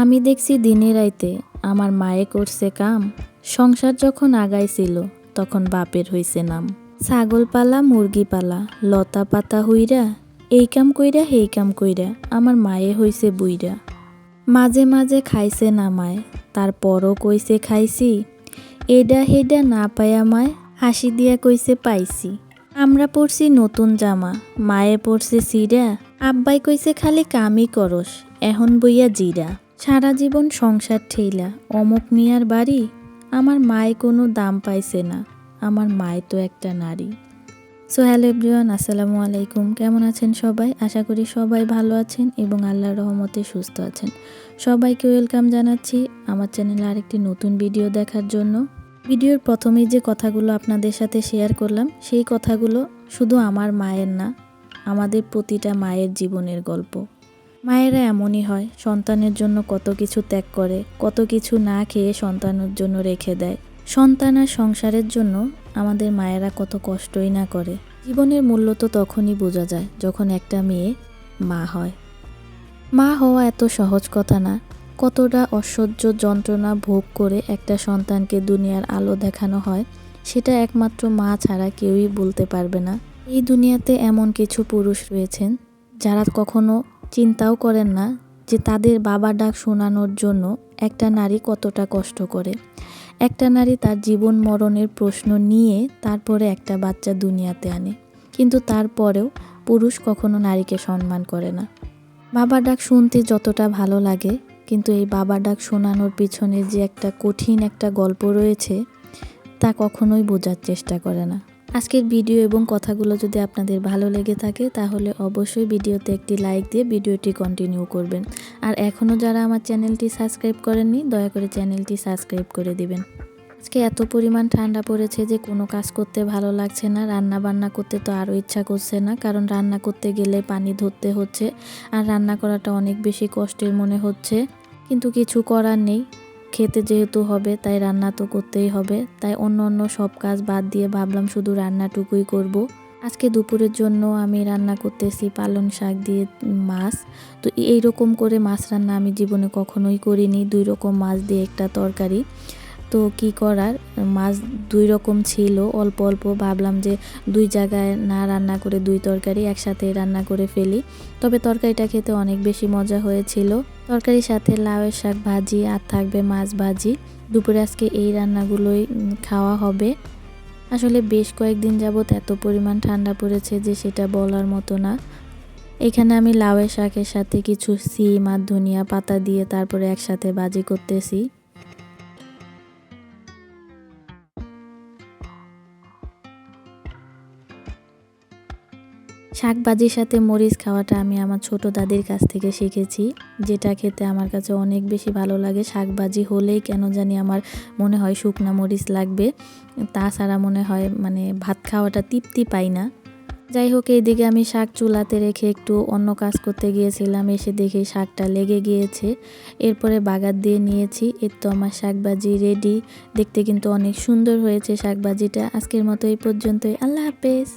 আমি দেখছি দিনে রাইতে আমার মায়ে করছে কাম, সংসার যখন আগাইছিল, তখন বাপের হইছে নাম। ছাগল পালা মুরগি পালা লতা পাতা হইরা, এই কাম কইরা হেই কাম কইরা আমার মায়ে হইছে বুইরা মাঝে মাঝে খাইছে না নামায় তারপরও কইছে খাইছি। এডা হেডা না পায়া মায়, হাসি দিয়া কইছে পাইছি। আমরা পড়ছি নতুন জামা, মায়ে পড়ছে সিরা, আব্বাই কইছে খালি কামই করস, এখন বইয়া জিরা। সারা জীবন সংসার ঠেইলা, অমুক মিয়ার বাড়ি? আমার মায় কোনো দাম পাইছে না, আমার মায় তো একটা নারী। সো হ্যালো এভরিওয়ান আসসালামু আলাইকুম। কেমন আছেন সবাই? আশা করি সবাই ভালো আছেন এবং আল্লাহর রহমতে সুস্থ আছেন। সবাইকে ওয়েলকাম জানাচ্ছি আমার চ্যানেলে আরেকটি নতুন ভিডিও দেখার জন্য। ভিডিওর প্রথমেই যে কথাগুলো আপনাদের সাথে শেয়ার করলাম, সেই কথাগুলো শুধু আমার মায়ের না, আমাদের প্রতিটা মায়ের জীবনের গল্প। মায়েরা এমনই হয়, সন্তানের জন্য কত কিছু ত্যাগ করে, কত কিছু না খেয়ে সন্তানের জন্য রেখে দেয়। সন্তান আর সংসারের জন্য আমাদের মায়েরা কত কষ্টই না করে। জীবনের মূল্য তো তখনই বোঝা যায়, যখন একটা মেয়ে মা হয়। মা হওয়া এত সহজ কথা না, কতটা অসহ্য যন্ত্রণা ভোগ করে একটা সন্তানকে দুনিয়ার আলো দেখানো হয়, সেটা একমাত্র মা ছাড়া কেউই বলতে পারবে না। এই দুনিয়াতে এমন কিছু পুরুষ রয়েছেন, যারা কখনো চিন্তাও করেন না যে তাদের বাবা ডাক শোনানোর জন্য একটা নারী কতটা কষ্ট করে। একটা নারী তার জীবন মরণের প্রশ্ন নিয়ে তারপরে একটা বাচ্চা দুনিয়াতে আনে। কিন্তু তারপরেও পুরুষ কখনো নারীকে সম্মান করে না। বাবা ডাক শুনতে যতটা ভালো লাগে, কিন্তু এই বাবা ডাক শোনানোর পিছনে যে একটা কঠিন একটা গল্প রয়েছে, তা কখনোই বোঝার চেষ্টা করে না। আজকের ভিডিও এবং কথাগুলো যদি আপনাদের ভালো লেগে থাকে, তাহলে অবশ্যই ভিডিওতে একটি লাইক দিয়ে ভিডিওটি কন্টিনিউ করবেন। আর এখনও যারা আমার চ্যানেলটি সাবস্ক্রাইব করেননি, দয়া করে চ্যানেলটি সাবস্ক্রাইব করে দিবেন। আজকে এত পরিমাণ ঠান্ডা পড়েছে যে কোনো কাজ করতে ভালো লাগছে না রান্না বান্না করতে তো আরও ইচ্ছা করছে না, কারণ রান্না করতে গেলে পানি ধরতে হচ্ছে, আর রান্না করাটা অনেক বেশি কষ্টের মনে হচ্ছে। কিন্তু কিছু করার নেই খেতে যেহেতু হবে, তাই রান্না তো করতেই হবে। তাই অন্য অন্য সব কাজ বাদ দিয়ে ভাবলাম শুধু রান্নাটুকুই করব। আজকে দুপুরের জন্য আমি রান্না করতেছি পালং শাক দিয়ে মাছ। তো এই রকম করে মাছ রান্না আমি জীবনে কখনোই করিনি। দুই রকম মাছ দিয়ে একটা তরকারি। তো কি করার? মাছ দুই রকম ছিল। অল্প অল্প ভাবলাম যে দুই জায়গায় না রান্না করে দুই তরকারি একসাথে রান্না করে ফেলি। তবে তরকারিটা খেতে অনেক বেশি মজা হয়েছিল। তরকারির সাথে লাউয়ের শাক ভাজি আর থাকবে মাছ ভাজি। দুপুরে আজকে এই রান্নাগুলোই খাওয়া হবে। আসলে বেশ কয়েকদিন যাবৎ এত পরিমাণ ঠান্ডা পড়েছে যে সেটা বলার মতো না। এখানে আমি লাউয়ের শাকের সাথে কিছু সিম আর ধনিয়া পাতা দিয়ে তারপরে একসাথে ভাজি করতেছি। শাক ভাজির সাথে মরিচ খাওয়াটা আমি আমার ছোট দাদির কাছ থেকে শিখেছি। যেটা খেতে আমার কাছে অনেক বেশি ভালো লাগে। শাক ভাজি হলেই কেন জানি আমার মনে হয় শুকনা মরিচ লাগবে। তাছাড়া মনে হয় মানে ভাত খাওয়াটা তৃপ্তি পাই না। যাই হোক, এইদিকে আমি শাক চুলাতে রেখে একটু অন্য কাজ করতে গিয়েছিলাম। এসে দেখে শাকটা লেগে গিয়েছে। এরপরে বাগার দিয়ে নিয়েছি। এর তো আমার শাকবাজি রেডি দেখতে কিন্তু অনেক সুন্দর হয়েছে শাকবাজিটা। আজকের মতো এই পর্যন্তই। আল্লাহ হাফেজ।